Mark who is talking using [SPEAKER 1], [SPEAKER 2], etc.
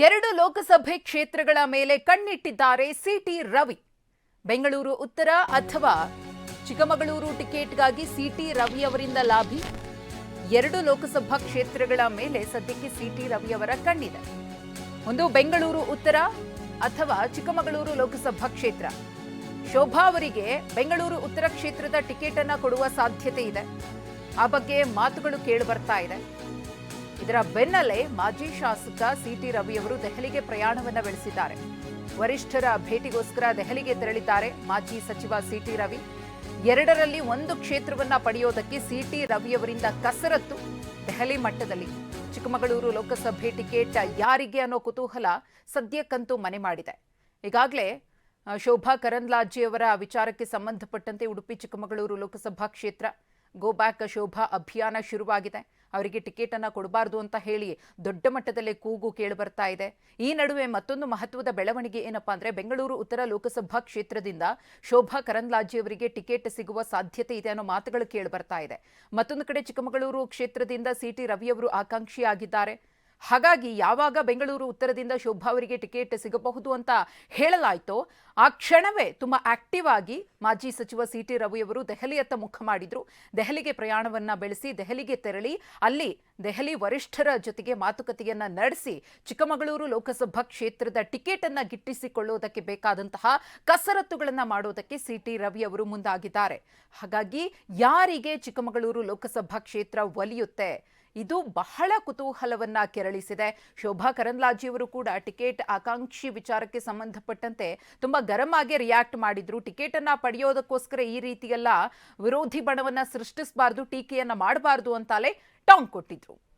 [SPEAKER 1] ಎರಡು ಲೋಕಸಭೆ ಕ್ಷೇತ್ರಗಳ ಮೇಲೆ ಕಣ್ಣಿಟ್ಟಿದ್ದಾರೆ ಸಿಟಿ ರವಿ. ಬೆಂಗಳೂರು ಉತ್ತರ ಅಥವಾ ಚಿಕ್ಕಮಗಳೂರು ಟಿಕೆಟ್ಗಾಗಿ ಸಿಟಿ ರವಿ ಅವರಿಂದ ಲಾಭಿ. ಎರಡು ಲೋಕಸಭಾ ಕ್ಷೇತ್ರಗಳ ಮೇಲೆ ಸದ್ಯಕ್ಕೆ ಸಿಟಿ ರವಿ ಅವರ ಕಣ್ಣಿದೆ. ಒಂದು ಬೆಂಗಳೂರು ಉತ್ತರ ಅಥವಾ ಚಿಕ್ಕಮಗಳೂರು ಲೋಕಸಭಾ ಕ್ಷೇತ್ರ. ಶೋಭಾ ಅವರಿಗೆ ಬೆಂಗಳೂರು ಉತ್ತರ ಕ್ಷೇತ್ರದ ಟಿಕೆಟ್ ಅನ್ನ ಕೊಡುವ ಸಾಧ್ಯತೆ ಇದೆ. ಆ ಬಗ್ಗೆ ಮಾತುಗಳು ಕೇಳಿ ಬರ್ತಾ ಇದೆ. ಇದರ ಬೆನ್ನಲ್ಲೇ ಮಾಜಿ ಶಾಸಕ ಸಿಟಿ ರವಿಯವರು ದೆಹಲಿಗೆ ಪ್ರಯಾಣವನ್ನ ಬೆಳೆಸಿದ್ದಾರೆ. ವರಿಷ್ಠರ ಭೇಟಿಗೋಸ್ಕರ ದೆಹಲಿಗೆ ತೆರಳಿದ್ದಾರೆ ಮಾಜಿ ಸಚಿವ ಸಿಟಿ ರವಿ. ಎರಡರಲ್ಲಿ ಒಂದು ಕ್ಷೇತ್ರವನ್ನ ಪಡೆಯೋದಕ್ಕೆ ಸಿಟಿ ರವಿಯವರಿಂದ ಕಸರತ್ತು ದೆಹಲಿ ಮಟ್ಟದಲ್ಲಿ. ಚಿಕ್ಕಮಗಳೂರು ಲೋಕಸಭೆ ಟಿಕೆಟ್ ಯಾರಿಗೆ ಅನ್ನೋ ಕುತೂಹಲ ಸದ್ಯಕ್ಕಂತೂ ಮನೆ ಮಾಡಿದೆ. ಈಗಾಗಲೇ ಶೋಭಾ ಕರಂದ್ಲಾಜಿಯವರ ವಿಚಾರಕ್ಕೆ ಸಂಬಂಧಪಟ್ಟಂತೆ ಉಡುಪಿ ಚಿಕ್ಕಮಗಳೂರು ಲೋಕಸಭಾ ಕ್ಷೇತ್ರ. ಗೋ ಬ್ಯಾಕ್ ಶೋಭಾ ಅಭಿಯಾನ ಶುರುವಾಗಿದೆ. ಅವರಿಗೆ ಟಿಕೆಟ್ ಕೊಡಬಾರ್ದು ಅಂತ ಹೇಳಿ ದೊಡ್ಡ ಮಟ್ಟದಲ್ಲೇ ಕೂಗು ಕೇಳಿ ಬರ್ತಾ ಇದೆ. ಈ ನಡುವೆ ಮತ್ತೊಂದು ಮಹತ್ವದ ಬೆಳವಣಿಗೆ ಏನಪ್ಪಾ ಅಂದ್ರೆ ಬೆಂಗಳೂರು ಉತ್ತರ ಲೋಕಸಭಾ ಕ್ಷೇತ್ರದಿಂದ ಶೋಭಾ ಕರಂದ್ಲಾಜಿಯವರಿಗೆ ಟಿಕೆಟ್ ಸಿಗುವ ಸಾಧ್ಯತೆ ಇದೆ ಅನ್ನೋ ಮಾತುಗಳು ಕೇಳಿ ಬರ್ತಾ ಇದೆ. ಮತ್ತೊಂದು ಕಡೆ ಚಿಕ್ಕಮಗಳೂರು ಕ್ಷೇತ್ರದಿಂದ ಸಿಟಿ ರವಿಯವರು ಆಕಾಂಕ್ಷಿಯಾಗಿದ್ದಾರೆ. ಹಾಗಾಗಿ ಯಾವಾಗ ಬೆಂಗಳೂರು ಉತ್ತರದಿಂದ ಶೋಭಾ ಅವರಿಗೆ ಟಿಕೆಟ್ ಸಿಗಬಹುದು ಅಂತ ಹೇಳಲಾಯಿತು, ಆ ಕ್ಷಣವೇ ತುಂಬಾ ಆಕ್ಟಿವ್ ಆಗಿ ಮಾಜಿ ಸಚಿವ ಸಿ ಟಿ ರವಿಯವರು ದೆಹಲಿಯತ್ತ ಮುಖ ಮಾಡಿದ್ರು. ದೆಹಲಿಗೆ ಪ್ರಯಾಣವನ್ನ ಬೆಳೆಸಿ, ದೆಹಲಿಗೆ ತೆರಳಿ, ಅಲ್ಲಿ ದೆಹಲಿ ವರಿಷ್ಠರ ಜೊತೆಗೆ ಮಾತುಕತೆಯನ್ನ ನಡೆಸಿ, ಚಿಕ್ಕಮಗಳೂರು ಲೋಕಸಭಾ ಕ್ಷೇತ್ರದ ಟಿಕೆಟ್ ಅನ್ನ ಗಿಟ್ಟಿಸಿಕೊಳ್ಳುವುದಕ್ಕೆ ಬೇಕಾದಂತಹ ಕಸರತ್ತುಗಳನ್ನ ಮಾಡೋದಕ್ಕೆ ಸಿ ಟಿ ರವಿ ಅವರು ಮುಂದಾಗಿದ್ದಾರೆ. ಹಾಗಾಗಿ ಯಾರಿಗೆ ಚಿಕ್ಕಮಗಳೂರು ಲೋಕಸಭಾ ಕ್ಷೇತ್ರ ಒಲಿಯುತ್ತೆ? ಇದು ಬಹಳ ಕುತೂಹಲವನ್ನ ಕೆರಳಿಸಿದೆ. ಶೋಭಾ ಕರಂದ್ಲಾಜಿಯವರು ಕೂಡ ಟಿಕೆಟ್ ಆಕಾಂಕ್ಷಿ ವಿಚಾರಕ್ಕೆ ಸಂಬಂಧಪಟ್ಟಂತೆ ತುಂಬಾ ಗರಂ ಆಗಿ ರಿಯಾಕ್ಟ್ ಮಾಡಿದ್ರು. ಟಿಕೆಟ್ ಅನ್ನ ಪಡೆಯೋದಕ್ಕೋಸ್ಕರ ಈ ರೀತಿಯೆಲ್ಲ ವಿರೋಧಿ ಬಣವನ್ನ ಸೃಷ್ಟಿಸಬಾರದು, ಟೀಕೆಯನ್ನ ಮಾಡಬಾರದು ಅಂತಾಲೆ ಟಾಂಗ್ ಕೊಟ್ಟಿದ್ರು.